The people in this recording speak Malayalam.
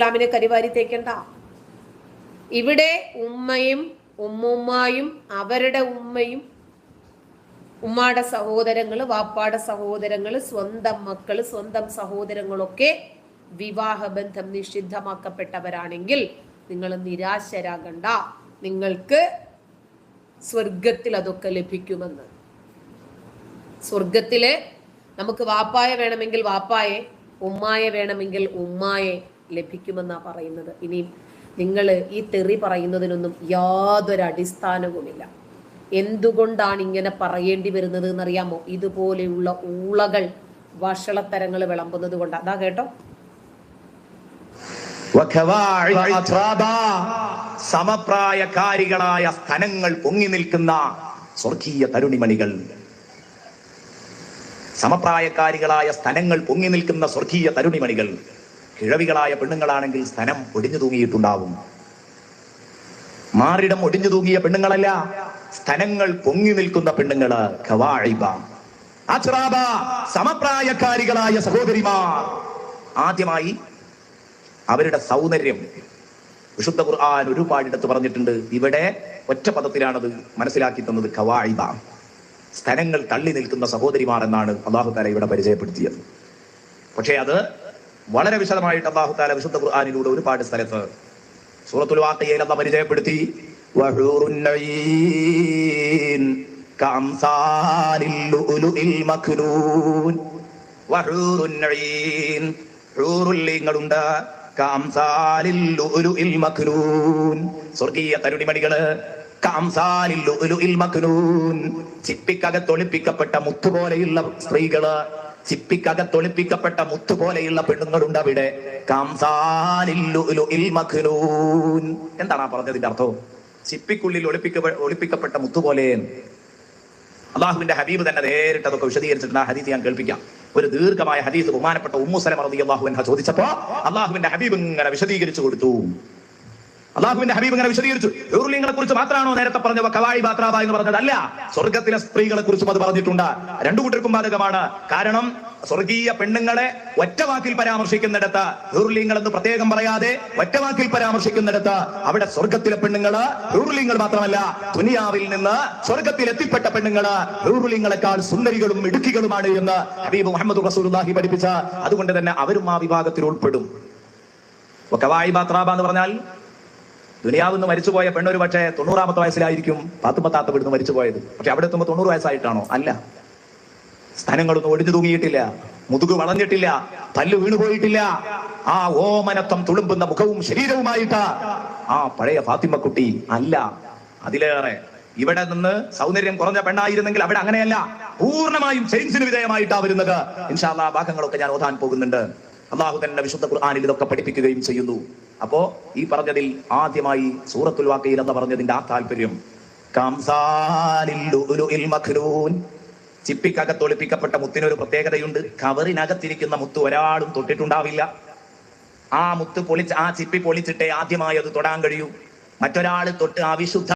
ഇസ്ലാമിനെ കരിവാരി തേക്കണ്ട. ഇവിടെ ഉമ്മയും ഉമ്മുമ്മായും അവരുടെ ഉമ്മയും ഉമ്മാടെ സഹോദരങ്ങൾ വാപ്പാടെ സഹോദരങ്ങൾ സ്വന്തം മക്കൾ സ്വന്തം സഹോദരങ്ങളൊക്കെ വിവാഹബന്ധം നിഷിദ്ധമാക്കപ്പെട്ടവരാണെങ്കിൽ നിങ്ങൾ നിരാശരാകണ്ട. നിങ്ങൾക്ക് സ്വർഗത്തിൽ അതൊക്കെ ലഭിക്കുമെന്ന്. സ്വർഗത്തിൽ നമുക്ക് വാപ്പായ വേണമെങ്കിൽ വാപ്പായെ ഉമ്മായ വേണമെങ്കിൽ ഉമ്മായെ ലഭിക്കുമെന്നാ പറയുന്നത്. ഇനി നിങ്ങൾ ഈ തെറി പറയുന്നതിനൊന്നും യാതൊരു അടിസ്ഥാനവുമില്ല. എന്തുകൊണ്ടാണ് ഇങ്ങനെ പറയേണ്ടി വരുന്നത് എന്നറിയാമോ? ഇതുപോലെയുള്ള ഊളകൾ വഷളത്തരങ്ങൾ വിളമ്പുന്നത് കൊണ്ട്. അതാ കേട്ടോ. സമപ്രായക്കാരികളായ സ്ഥലങ്ങൾ പൊങ്ങി നിൽക്കുന്ന സ്വർഗീയ തരുണിമണികൾ. സമപ്രായക്കാരികളായ സ്ഥലങ്ങൾ പൊങ്ങി നിൽക്കുന്ന സ്വർഗീയ തരുണിമണികൾ. കിഴവികളായ പെണ്ണുങ്ങളാണെങ്കിൽ സ്ഥലം ഒടിഞ്ഞു തൂങ്ങിയിട്ടുണ്ടാവും. മാറിടം ഒടിഞ്ഞു തൂങ്ങിയ പെണ്ണുങ്ങളല്ല സ്ഥലങ്ങൾ പൊങ്ങി നിൽക്കുന്ന പെണ്ണുങ്ങൾ. സമപ്രായക്കാരികളായ സഹോദരിമാർ. ആദ്യമായി അവരുടെ സൗന്ദര്യം വിശുദ്ധ ഖുർആൻ ഒരുപാടിടത്ത് പറഞ്ഞിട്ടുണ്ട്. ഇവിടെ ഒറ്റ പദത്തിലാണത് മനസ്സിലാക്കി തന്നത് ഖവായിബ സ്ഥലങ്ങൾ തള്ളി നിൽക്കുന്ന സഹോദരിമാർ എന്നാണ് അള്ളാഹു താല ഇവിടെ പരിചയപ്പെടുത്തിയത്. പക്ഷേ അത് വളരെ വിശദമായിട്ട് അള്ളാഹു താല വിശുദ്ധ ഖുർആാനിലൂടെ ഒരുപാട് സ്ഥലത്ത് സൂറത്തുൽ വാഖിയയിൽ അള്ളാഹ് പരിചയപ്പെടുത്തി. മക്നൂൻ സ്വർഗീയ തരുണിമണികൾ ചിപ്പിക്കകത്തൊളിപ്പിക്കപ്പെട്ട മുത്തുപോലെയുള്ള സ്ത്രീകൾ ചിപ്പിക്കകത്തൊളിപ്പിക്കപ്പെട്ട മുത്തുപോലെയുള്ള പെണ്ണുങ്ങളുണ്ട് അവിടെ എന്താണ് ആ പറഞ്ഞതിന്റെ അർത്ഥം? ചിപ്പിക്കുള്ളിൽ ഒളിപ്പിക്ക ഒളിപ്പിക്കപ്പെട്ട മുത്തുപോലെ. അള്ളാഹുവിന്റെ ഹബീബ് തന്നെ നേരിട്ട് അതൊക്കെ വിശദീകരിച്ചിട്ടുണ്ട്. ആ ഹദീസ് ഞാൻ കേൾപ്പിക്കാം. ഒരു ദീർഘമായ ഹദീസ് ബഹുമാനപ്പെട്ട ഉമ്മുസലം അറിയാഹു അള്ളാഹു ചോദിച്ചപ്പോ അള്ളാഹുവിന്റെ ഹബീബ് ഇങ്ങനെ വിശദീകരിച്ചു കൊടുത്തു. അള്ളാഹുവിന്റെ ഹബീബ് ഇങ്ങനെ വിശദീകരിച്ചു. ഹൂർലിങ്ങളെ കുറിച്ച് മാത്രമാണോ നേരത്തെ പറഞ്ഞ കവായി ബാത്രാബ എന്ന് പറഞ്ഞത് അല്ല. സ്വർഗത്തിലെ സ്ത്രീകളെ കുറിച്ചും അത് പറഞ്ഞിട്ടുണ്ട്. രണ്ടു കൂട്ടർക്കും ബാധകമാണ്. കാരണം സ്വർഗീയ പെണ്ണുങ്ങളെ ഒറ്റവാക്കിൽ പരാമർശിക്കുന്നിടത്ത് ഹൂർലിങ്ങൾ എന്ന് പ്രത്യേകം പറയാതെ ഒറ്റവാക്കിൽ പരാമർശിക്കുന്നിടത്ത് അവിടെ സ്വർഗത്തിലെ പെണ്ണുങ്ങൾ ഹൂർലിങ്ങൾ മാത്രമല്ല ദുനിയാവിൽ നിന്ന് സ്വർഗത്തിൽ എത്തിപ്പെട്ട പെണ്ണുങ്ങൾ ഹൂർലിങ്ങളെക്കാൾ സുന്ദരികളും ഇടുക്കികളുമാണ് എന്ന് ഹബീബ് മുഹമ്മദ് റസൂലുള്ളാഹി പഠിപ്പിച്ച. അതുകൊണ്ട് തന്നെ അവരും ആ വിഭാഗത്തിൽ ഉൾപ്പെടും. കവായി ബാത്രാബ എന്ന് പറഞ്ഞാൽ ദുനിയാവ് നിന്ന് മരിച്ചുപോയ പെണ്ണൊരു പക്ഷേ തൊണ്ണൂറാമത്തെ വയസ്സിലായിരിക്കും പാത്തുമ്പത്താത്ത വിടുന്ന് മരിച്ചുപോയത്. പക്ഷെ അവിടെ എത്തുമ്പോൾ തൊണ്ണൂറ് വയസ്സായിട്ടാണോ? അല്ല. സ്ഥലങ്ങളൊന്നും ഒടിഞ്ഞു തൂങ്ങിയിട്ടില്ല. മുതുക് വളഞ്ഞിട്ടില്ല. പല്ല് വീണുപോയിട്ടില്ല. ആ ഓമനത്വം തുളുമ്പുന്ന മുഖവും ശരീരവുമായിട്ട് ആ പഴയ ഫാത്തിമക്കുട്ടി അല്ല. അതിലേറെ ഇവിടെ നിന്ന് സൗന്ദര്യം കുറഞ്ഞ പെണ്ണായിരുന്നെങ്കിൽ അവിടെ അങ്ങനെയല്ല. പൂർണമായും ചേഞ്ചിന് വിധേയമായിട്ടാ വരുന്നത്. ഇൻഷാല്ലാ ഭാഗങ്ങളൊക്കെ ഞാൻ ഓതാൻ പോകുന്നുണ്ട്. അള്ളാഹു തന്നെ വിശുദ്ധ ഖുർആാനിൽ ഇതൊക്കെ പഠിപ്പിക്കുകയും ചെയ്യുന്നു. അപ്പോ ഈ പറഞ്ഞതിൽ ആദ്യമായി സൂറത്തുൽ വാക്കയിൽ എന്ന് പറഞ്ഞതിന്റെ ആ താല്പര്യം. ചിപ്പിക്കകത്ത് ഒളിപ്പിക്കപ്പെട്ട മുത്തിനൊരു പ്രത്യേകതയുണ്ട്. കവറിനകത്തിരിക്കുന്ന മുത്ത് ഒരാളും തൊട്ടിട്ടുണ്ടാവില്ല. ആ മുത്ത് പൊളിച്ച് ആ ചിപ്പി പൊളിച്ചിട്ടേ ആദ്യമായി അത് തൊടാൻ കഴിയൂ. മറ്റൊരാൾ തൊട്ട് ആ വിശുദ്ധ